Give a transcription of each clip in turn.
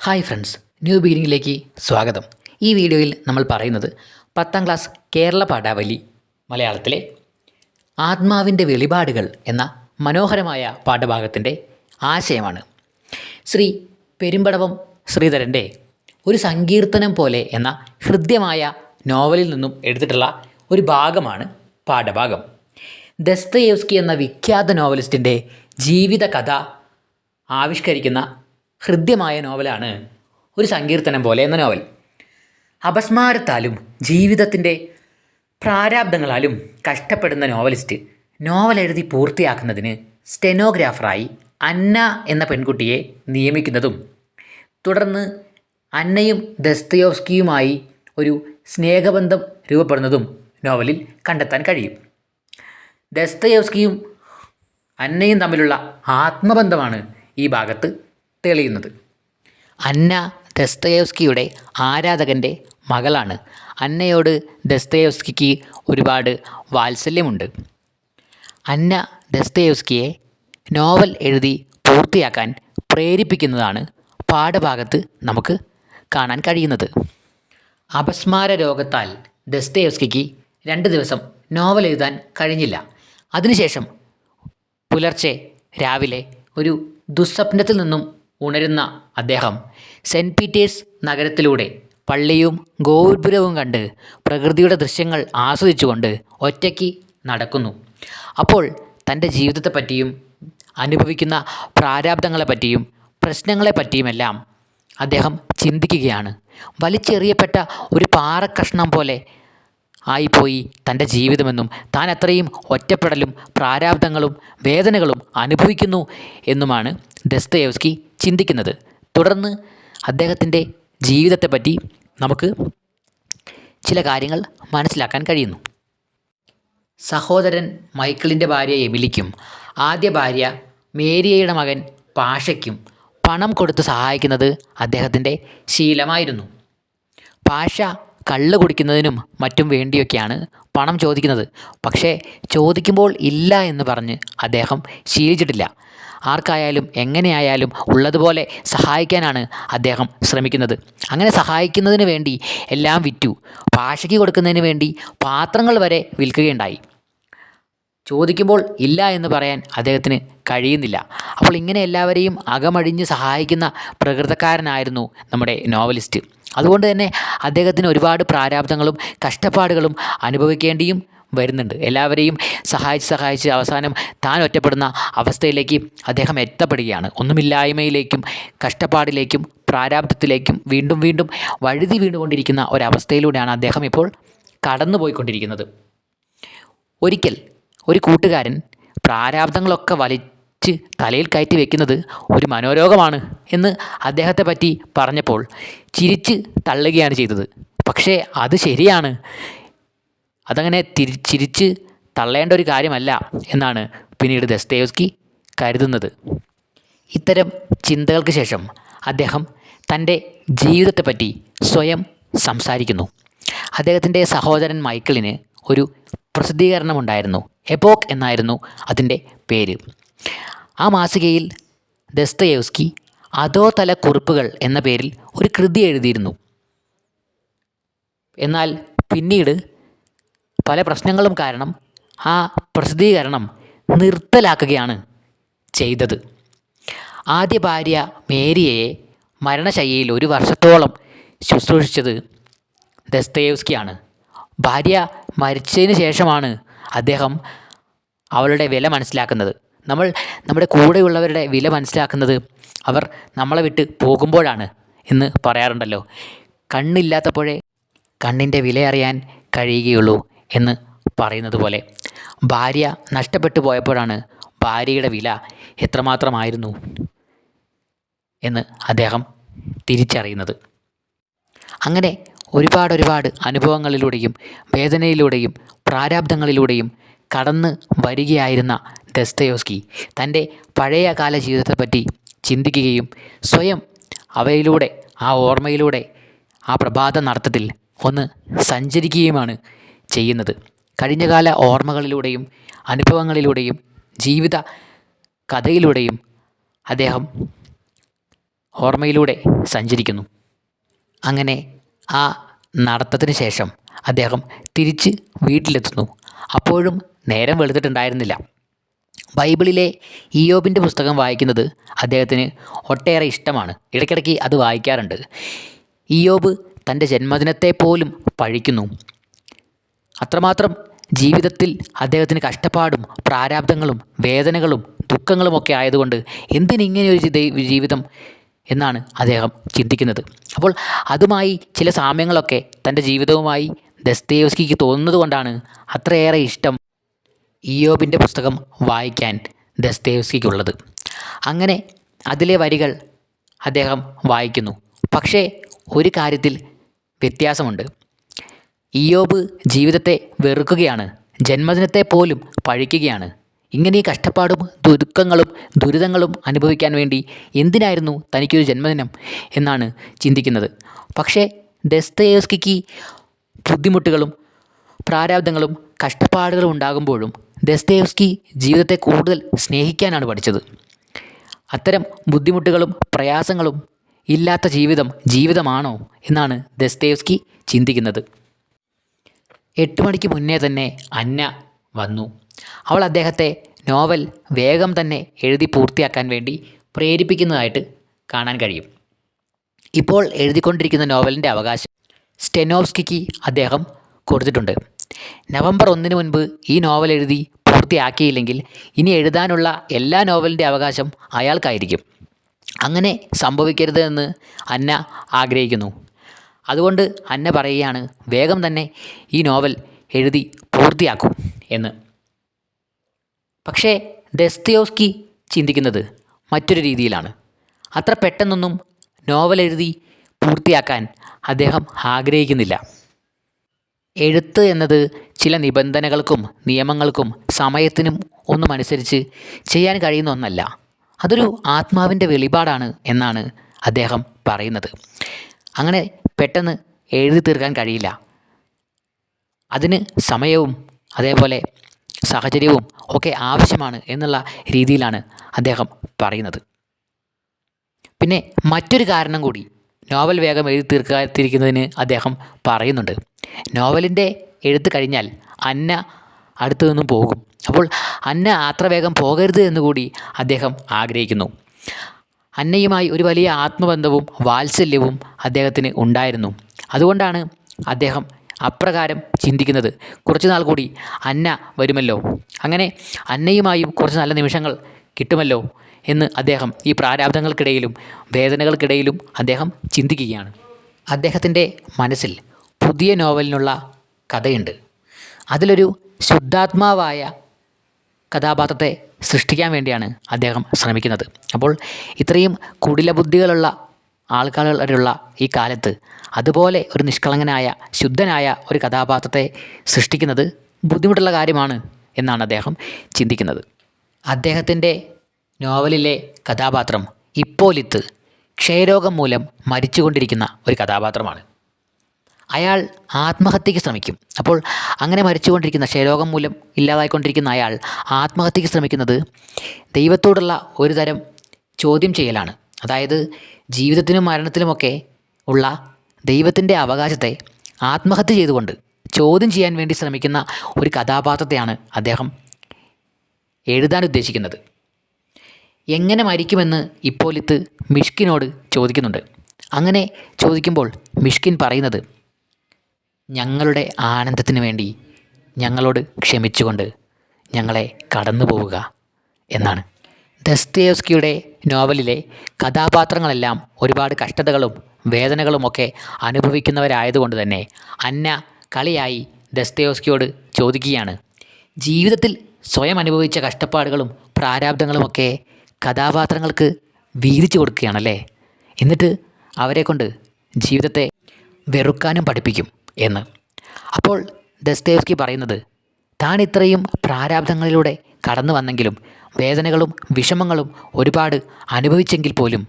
Hi friends new ബിഗിനിങ്ങിലേക്ക് സ്വാഗതം. ഈ വീഡിയോയിൽ നമ്മൾ പറയുന്നത് പത്താം ക്ലാസ് കേരള പാഠാവലി മലയാളത്തിലെ ആത്മാവിന്റെ വെളിപാടുകൾ എന്ന മനോഹരമായ പാഠഭാഗത്തിന്റെ ആശയമാണ്. ശ്രീ പെരുമ്പടവം ശ്രീധരന്റെ ഒരു സങ്കീർത്തനം പോലെ എന്ന ഹൃദ്യമായ നോവലിൽ നിന്നും എടുത്തിട്ടുള്ള ഒരു ഭാഗമാണ് പാഠഭാഗം. ദസ്തയേവ്സ്കി എന്ന വിഖ്യാത നോവലിസ്റ്റിന്റെ ജീവിത കഥ ആവിഷ്കരിക്കുന്ന ഹൃദ്യമായ നോവലാണ് ഒരു സങ്കീർത്തനം പോലെ എന്ന നോവൽ. അപസ്മാരത്താലും ജീവിതത്തിന്റെ പ്രാരാബ്ദങ്ങളാലും കഷ്ടപ്പെടുന്ന നോവലിസ്റ്റ് നോവൽ എഴുതി പൂർത്തിയാക്കുന്നതിന് സ്റ്റെനോഗ്രാഫറായി അന്ന എന്ന പെൺകുട്ടിയെ നിയമിക്കുന്നതും തുടർന്ന് അന്നയും ദസ്തയോസ്കിയുമായി ഒരു സ്നേഹബന്ധം രൂപപ്പെടുന്നതും നോവലിൽ കണ്ടെത്താൻ കഴിയും. ദസ്തയോസ്കിയും അന്നയും തമ്മിലുള്ള ആത്മബന്ധമാണ് ഈ ഭാഗത്ത് തെളിയുന്നത്. അന്ന ദസ്തയേവ്സ്കിയുടെ ആരാധകന്റെ മകളാണ്. അന്നയോട് ദസ്തയേവ്സ്കിക്ക് ഒരുപാട് വാത്സല്യമുണ്ട്. അന്ന ദസ്തയേവ്സ്കിയെ നോവൽ എഴുതി പൂർത്തിയാക്കാൻ പ്രേരിപ്പിക്കുന്നതാണ് പാഠഭാഗത്ത് നമുക്ക് കാണാൻ കഴിയുന്നത്. അപസ്മാര രോഗത്താൽ ദസ്തയേവ്സ്കിക്ക് രണ്ട് ദിവസം നോവൽ എഴുതാൻ കഴിഞ്ഞില്ല. അതിനുശേഷം പുലർച്ചെ രാവിലെ ഒരു ദുസ്വപ്നത്തിൽ നിന്നും ഉണരുന്ന അദ്ദേഹം സെന്റ് പീറ്റേഴ്സ് നഗരത്തിലൂടെ പള്ളിയും ഗോപുരവും കണ്ട് പ്രകൃതിയുടെ ദൃശ്യങ്ങൾ ആസ്വദിച്ചുകൊണ്ട് ഒറ്റയ്ക്ക് നടക്കുന്നു. അപ്പോൾ തന്റെ ജീവിതത്തെപ്പറ്റിയും അനുഭവിക്കുന്ന പ്രാരാബ്ദങ്ങളെ പറ്റിയും പ്രശ്നങ്ങളെ പറ്റിയുമെല്ലാം അദ്ദേഹം ചിന്തിക്കുകയാണ്. വലിച്ചെറിയപ്പെട്ട ഒരു പാറക്കഷ്ണം പോലെ ആയിപ്പോയി തന്റെ ജീവിതമെന്നും താൻ അത്രയും ഒറ്റപ്പെടലും പ്രാരാബ്ദങ്ങളും വേദനകളും അനുഭവിക്കുന്നു എന്നുമാണ് ദസ്തയേവ്സ്കി ചിന്തിക്കുന്നത്. തുടർന്ന് അദ്ദേഹത്തിന്റെ ജീവിതത്തെപ്പറ്റി നമുക്ക് ചില കാര്യങ്ങൾ മനസ്സിലാക്കാൻ കഴിയുന്നു. സഹോദരൻ മൈക്കിളിന്റെ ഭാര്യ എമിലിക്കും ആദ്യ ഭാര്യ മേരിയയുടെ മകൻ പാഷയ്ക്കും പണം കൊടുത്ത് സഹായിക്കുന്നത് അദ്ദേഹത്തിന്റെ ശീലമായിരുന്നു. പാഷ കള്ള് കുടിക്കുന്നതിനും മറ്റും വേണ്ടിയൊക്കെയാണ് പണം ചോദിക്കുന്നത്. പക്ഷേ ചോദിക്കുമ്പോൾ ഇല്ല എന്ന് പറഞ്ഞ് അദ്ദേഹം ശീലിച്ചിട്ടില്ല. ആർക്കായാലും എങ്ങനെയായാലും ഉള്ളതുപോലെ സഹായിക്കാനാണ് അദ്ദേഹം ശ്രമിക്കുന്നത്. അങ്ങനെ സഹായിക്കുന്നതിന് വേണ്ടി എല്ലാം വിറ്റു. പാഷയ്ക്ക് കൊടുക്കുന്നതിന് വേണ്ടി പാത്രങ്ങൾ വരെ വിൽക്കുകയുണ്ടായി. ചോദിക്കുമ്പോൾ ഇല്ല എന്ന് പറയാൻ അദ്ദേഹത്തിന് കഴിയുന്നില്ല. അപ്പോൾ ഇങ്ങനെ എല്ലാവരെയും അകമഴിഞ്ഞ് സഹായിക്കുന്ന പ്രകൃതക്കാരനായിരുന്നു നമ്മുടെ നോവലിസ്റ്റ്. അതുകൊണ്ട് തന്നെ അദ്ദേഹത്തിന് ഒരുപാട് പ്രാരാബ്ദങ്ങളും കഷ്ടപ്പാടുകളും അനുഭവിക്കേണ്ടിയും വരുന്നുണ്ട്. എല്ലാവരെയും സഹായിച്ച് സഹായിച്ച് അവസാനം താൻ ഒറ്റപ്പെടുന്ന അവസ്ഥയിലേക്ക് അദ്ദേഹം എത്തപ്പെടുകയാണ്. ഒന്നുമില്ലായ്മയിലേക്കും കഷ്ടപ്പാടിലേക്കും പ്രാരാബ്ധത്തിലേക്കും വീണ്ടും വീണ്ടും വഴുതി വീണുകൊണ്ടിരിക്കുന്ന ഒരവസ്ഥയിലൂടെയാണ് അദ്ദേഹം ഇപ്പോൾ കടന്നുപോയിക്കൊണ്ടിരിക്കുന്നത്. ഒരിക്കൽ ഒരു കൂട്ടുകാരൻ പ്രാരാബ്ദങ്ങളൊക്കെ വലിച്ച് തലയിൽ കയറ്റി വെക്കുന്നത് ഒരു മനോരോഗമാണ് എന്ന് അദ്ദേഹത്തെ പറ്റി പറഞ്ഞപ്പോൾ ചിരിച്ച് തള്ളുകയാണ് ചെയ്തത്. പക്ഷേ അത് ശരിയാണ്. അതങ്ങനെ തിരി ചിരിച്ച് തള്ളേണ്ട ഒരു കാര്യമല്ല എന്നാണ് പിന്നീട് ദസ്തേവ്സ്കി കരുതുന്നത്. ഇത്തരം ചിന്തകൾക്ക് ശേഷം അദ്ദേഹം തന്റെ ജീവിതത്തെപ്പറ്റി സ്വയം സംസാരിക്കുന്നു. അദ്ദേഹത്തിന്റെ സഹോദരൻ മൈക്കിളിന് ഒരു പ്രസിദ്ധീകരണമുണ്ടായിരുന്നു. എപ്പോക്ക് എന്നായിരുന്നു അതിന്റെ പേര്. ആ മാസികയിൽ ദസ്തയേവ്സ്കി അധോതല കുറിപ്പുകൾ എന്ന പേരിൽ ഒരു കൃതി എഴുതിയിരുന്നു. എന്നാൽ പിന്നീട് പല പ്രശ്നങ്ങളും കാരണം ആ പ്രസിദ്ധീകരണം നിർത്തലാക്കുകയാണ് ചെയ്തത്. ആദ്യ ഭാര്യ മേരിയെ മരണശയ്യയിൽ ഒരു വർഷത്തോളം ശുശ്രൂഷിച്ചത് ദസ്തയേവ്സ്കിയാണ്. ഭാര്യ മരിച്ചതിന് ശേഷമാണ് അദ്ദേഹം അവളുടെ വില മനസ്സിലാക്കുന്നത്. നമ്മൾ നമ്മുടെ കൂടെയുള്ളവരുടെ വില മനസ്സിലാക്കുന്നത് അവർ നമ്മളെ വിട്ട് പോകുമ്പോഴാണ് എന്ന് പറയാറുണ്ടല്ലോ. കണ്ണില്ലാത്തപ്പോഴേ കണ്ണിന്റെ വില അറിയാൻ കഴിയുകയുള്ളൂ. എന്ന് പറയുന്നത് പോലെ. ഭാര്യ നഷ്ടപ്പെട്ടു പോയപ്പോഴാണ് ഭാര്യയുടെ വില എത്രമാത്രമായിരുന്നു എന്ന് അദ്ദേഹം തിരിച്ചറിയുന്നത്. അങ്ങനെ ഒരുപാട് ഒരുപാട് അനുഭവങ്ങളിലൂടെയും വേദനയിലൂടെയും പ്രാരാബ്ദങ്ങളിലൂടെയും കടന്ന് വരികയായിരുന്ന ദസ്തയോസ്കി തന്റെ പഴയ കാല ജീവിതത്തെപ്പറ്റി ചിന്തിക്കുകയും സ്വയം അവയിലൂടെ ആ ഓർമ്മയിലൂടെ ആ പ്രഭാത നടത്തത്തിൽ ഒന്ന് സഞ്ചരിക്കുകയുമാണ് ചെയ്യുന്നത്. കഴിഞ്ഞകാല ഓർമ്മകളിലൂടെയും അനുഭവങ്ങളിലൂടെയും ജീവിത കഥയിലൂടെയും അദ്ദേഹം ഓർമ്മയിലൂടെ സഞ്ചരിക്കുന്നു. അങ്ങനെ ആ നടത്തത്തിന് ശേഷം അദ്ദേഹം തിരിച്ച് വീട്ടിലെത്തുന്നു. അപ്പോഴും നേരം വെളുത്തിട്ടുണ്ടായിരുന്നില്ല. ബൈബിളിലെ ഇയോബിന്റെ പുസ്തകം വായിക്കുന്നത് അദ്ദേഹത്തിന് ഒട്ടേറെ ഇഷ്ടമാണ്. ഇടയ്ക്കിടയ്ക്ക് അത് വായിക്കാറുണ്ട്. ഇയോബ് തന്റെ ജന്മദിനത്തെ പോലും പഴിക്കുന്നു. അത്രമാത്രം ജീവിതത്തിൽ അദ്ദേഹത്തിന് കഷ്ടപ്പാടും പ്രാരാബ്ദങ്ങളും വേദനകളും ദുഃഖങ്ങളുമൊക്കെ ആയതുകൊണ്ട് എന്തിനിങ്ങനെ ഒരു ജീവിതം എന്നാണ് അദ്ദേഹം ചിന്തിക്കുന്നത്. അപ്പോൾ അതുമായി ചില സാമ്യങ്ങളൊക്കെ തന്റെ ജീവിതവുമായി ദസ്തേവസ്കിക്ക് തോന്നുന്നത് കൊണ്ടാണ് അത്രയേറെ ഇഷ്ടം ഇയോബിന്റെ പുസ്തകം വായിക്കാൻ ദസ്തേവ്സ്കിക്കുള്ളത്. അങ്ങനെ അതിലെ വരികൾ അദ്ദേഹം വായിക്കുന്നു. പക്ഷേ ഒരു കാര്യത്തിൽ വ്യത്യാസമുണ്ട്. ഇയോബ് ജീവിതത്തെ വെറുക്കുകയാണ് ജന്മദിനത്തെ പോലും പഴിക്കുകയാണ്. ഇങ്ങനെ കഷ്ടപ്പാടും ദുഃഖങ്ങളും ദുരിതങ്ങളും അനുഭവിക്കാൻ വേണ്ടി എന്തിനായിരുന്നു തനിക്കൊരു ജന്മദിനം എന്നാണ് ചിന്തിക്കുന്നത്. പക്ഷേ ദസ്തയേസ്കിക്ക് ബുദ്ധിമുട്ടുകളും പ്രാരാബ്ദങ്ങളും കഷ്ടപ്പാടുകളും ഉണ്ടാകുമ്പോഴും ദസ്തയേവ്സ്കി ജീവിതത്തെ കൂടുതൽ സ്നേഹിക്കാനാണ് പഠിച്ചത്. അത്തരം ബുദ്ധിമുട്ടുകളും പ്രയാസങ്ങളും ഇല്ലാത്ത ജീവിതം ജീവിതമാണോ എന്നാണ് ദസ്തയോസ്കി ചിന്തിക്കുന്നത്. എട്ട് മണിക്ക് മുന്നേ തന്നെ അന്ന വന്നു. അവൾ അദ്ദേഹത്തെ നോവൽ വേഗം തന്നെ എഴുതി പൂർത്തിയാക്കാൻ വേണ്ടി പ്രേരിപ്പിക്കുന്നതായിട്ട് കാണാൻ കഴിയും. ഇപ്പോൾ എഴുതിക്കൊണ്ടിരിക്കുന്ന നോവലിന്റെ അവകാശം സ്റ്റെനോവ്സ്കിക്ക് അദ്ദേഹം കൊടുത്തിട്ടുണ്ട്. നവംബർ ഒന്നിന് മുൻപ് ഈ നോവൽ എഴുതി പൂർത്തിയാക്കിയില്ലെങ്കിൽ ഇനി എഴുതാനുള്ള എല്ലാ നോവലിന്റെ അവകാശം അയാൾക്കായിരിക്കും. അങ്ങനെ സംഭവിക്കരുത് എന്ന് അന്ന ആഗ്രഹിക്കുന്നു. അതുകൊണ്ട് അന്ന പറയുകയാണ് വേഗം തന്നെ ഈ നോവൽ എഴുതി പൂർത്തിയാക്കും എന്ന്. പക്ഷേ ദസ്തയോസ്കി ചിന്തിക്കുന്നത് മറ്റൊരു രീതിയിലാണ്. അത്ര പെട്ടെന്നൊന്നും നോവൽ എഴുതി പൂർത്തിയാക്കാൻ അദ്ദേഹം ആഗ്രഹിക്കുന്നില്ല. എഴുത്ത് എന്നത് ചില നിബന്ധനകൾക്കും നിയമങ്ങൾക്കും സമയത്തിനും ഒന്നും അനുസരിച്ച് ചെയ്യാൻ കഴിയുന്ന ഒന്നല്ല. അതൊരു ആത്മാവിന്റെ വെളിപാടാണ് എന്നാണ് അദ്ദേഹം പറയുന്നത്. അങ്ങനെ പെട്ടെന്ന് എഴുതി തീർക്കാൻ കഴിയില്ല. അതിന് സമയവും അതേപോലെ സാഹചര്യവും ഒക്കെ ആവശ്യമാണ് എന്നുള്ള രീതിയിലാണ് അദ്ദേഹം പറയുന്നത്. പിന്നെ മറ്റൊരു കാരണം കൂടി നോവൽ വേഗം എഴുതി തീർക്കാതിരിക്കുന്നതിന് അദ്ദേഹം പറയുന്നുണ്ട്. നോവലിന്റെ എഴുത്ത് കഴിഞ്ഞാൽ അന്ന അടുത്തു നിന്നും പോകും. അപ്പോൾ അന്ന അത്ര വേഗം പോകരുത് എന്നുകൂടി അദ്ദേഹം ആഗ്രഹിക്കുന്നു. അന്നയുമായി ഒരു വലിയ ആത്മബന്ധവും വാത്സല്യവും അദ്ദേഹത്തിന് ഉണ്ടായിരുന്നു. അതുകൊണ്ടാണ് അദ്ദേഹം അപ്രകാരം ചിന്തിക്കുന്നത്. കുറച്ച് നാൾ കൂടി അന്ന വരുമല്ലോ. അങ്ങനെ അന്നയുമായും കുറച്ച് നല്ല നിമിഷങ്ങൾ കിട്ടുമല്ലോ എന്ന് അദ്ദേഹം ഈ പ്രാരാബ്ദങ്ങൾക്കിടയിലും വേദനകൾക്കിടയിലും അദ്ദേഹം ചിന്തിക്കുകയാണ്. അദ്ദേഹത്തിന്റെ മനസ്സിൽ പുതിയ നോവലിനുള്ള കഥയുണ്ട്. അതിലൊരു ശുദ്ധാത്മാവായ കഥാപാത്രത്തെ സൃഷ്ടിക്കാൻ വേണ്ടിയാണ് അദ്ദേഹം ശ്രമിക്കുന്നത്. അപ്പോൾ ഇത്രയും കുടില ബുദ്ധികളുള്ള ആൾക്കാരുള്ള ഈ കാലത്ത് അതുപോലെ ഒരു നിഷ്കളങ്കനായ ശുദ്ധനായ ഒരു കഥാപാത്രത്തെ സൃഷ്ടിക്കുന്നത് ബുദ്ധിമുട്ടുള്ള കാര്യമാണ് എന്നാണ് അദ്ദേഹം ചിന്തിക്കുന്നത്. അദ്ദേഹത്തിന്റെ നോവലിലെ കഥാപാത്രം ഇപ്പോലിത്ത് ക്ഷയരോഗം മൂലം മരിച്ചുകൊണ്ടിരിക്കുന്ന ഒരു കഥാപാത്രമാണ്. അയാൾ ആത്മഹത്യയ്ക്ക് ശ്രമിക്കും. അപ്പോൾ അങ്ങനെ മരിച്ചുകൊണ്ടിരിക്കുന്ന ക്ഷയരോഗം മൂലം ഇല്ലാതായിക്കൊണ്ടിരിക്കുന്ന അയാൾ ആത്മഹത്യയ്ക്ക് ശ്രമിക്കുന്നത് ദൈവത്തോടുള്ള ഒരു തരം ചോദ്യം ചെയ്യലാണ്. അതായത് ജീവിതത്തിനും മരണത്തിലുമൊക്കെ ഉള്ള ദൈവത്തിന്റെ അവകാശത്തെ ആത്മഹത്യ ചെയ്തുകൊണ്ട് ചോദ്യം ചെയ്യാൻ വേണ്ടി ശ്രമിക്കുന്ന ഒരു കഥാപാത്രത്തെയാണ് അദ്ദേഹം എഴുതാൻ ഉദ്ദേശിക്കുന്നത്. എങ്ങനെ മരിക്കുമെന്ന് ഇപ്പോലിത്ത് മിഷ്കിനോട് ചോദിക്കുന്നുണ്ട്. അങ്ങനെ ചോദിക്കുമ്പോൾ മിഷ്കിൻ പറയുന്നത് ഞങ്ങളുടെ ആനന്ദത്തിന് വേണ്ടി ഞങ്ങളോട് ക്ഷമിച്ചുകൊണ്ട് ഞങ്ങളെ കടന്നു പോവുക എന്നാണ്. ദസ്തേവ്സ്കിയുടെ നോവലിലെ കഥാപാത്രങ്ങളെല്ലാം ഒരുപാട് കഷ്ടതകളും വേദനകളുമൊക്കെ അനുഭവിക്കുന്നവരായതുകൊണ്ട് തന്നെ അന്ന കളിയായി ദസ്തേവ്സ്കിയോട് ചോദിക്കുകയാണ്. ജീവിതത്തിൽ സ്വയം അനുഭവിച്ച കഷ്ടപ്പാടുകളും പ്രാരാബ്ദങ്ങളുമൊക്കെ കഥാപാത്രങ്ങൾക്ക് വീതിച്ചു കൊടുക്കുകയാണല്ലേ? എന്നിട്ട് അവരെക്കൊണ്ട് ജീവിതത്തെ വെറുക്കാനും പഠിപ്പിക്കും. എന്ന്. അപ്പോൾ ദസ്തേവ്സ്കി പറയുന്നത് താൻ ഇത്രയും പ്രാരാബ്ധങ്ങളിലൂടെ കടന്നു വന്നെങ്കിലും വേദനകളും വിഷമങ്ങളും ഒരുപാട് അനുഭവിച്ചെങ്കിൽ പോലും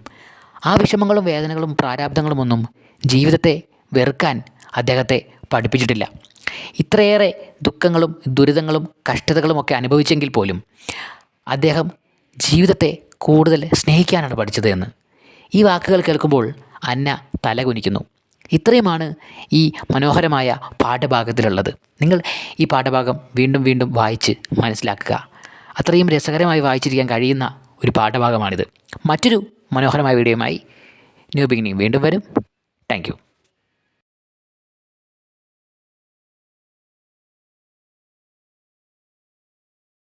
ആ വിഷമങ്ങളും വേദനകളും പ്രാരാബ്ദങ്ങളുമൊന്നും ജീവിതത്തെ വെറുക്കാൻ അദ്ദേഹത്തെ പഠിപ്പിച്ചിട്ടില്ല. ഇത്രയേറെ ദുഃഖങ്ങളും ദുരിതങ്ങളും കഷ്ടതകളുമൊക്കെ അനുഭവിച്ചെങ്കിൽ പോലും അദ്ദേഹം ജീവിതത്തെ കൂടുതൽ സ്നേഹിക്കാനാണ് പഠിച്ചത് എന്ന്. ഈ വാക്കുകൾ കേൾക്കുമ്പോൾ അന്ന തല കുനിക്കുന്നു ഇത്രയുമാണ് ഈ മനോഹരമായ പാഠഭാഗത്തിലുള്ളത്. നിങ്ങൾ ഈ പാഠഭാഗം വീണ്ടും വീണ്ടും വായിച്ച് മനസ്സിലാക്കുക. അത്രയും രസകരമായി വായിച്ചിരിക്കാൻ കഴിയുന്ന ഒരു പാഠഭാഗമാണിത്. മറ്റൊരു മനോഹരമായ വീഡിയോയുമായി ന്യൂ ബിഗിനിങ് വീണ്ടും വരും. താങ്ക്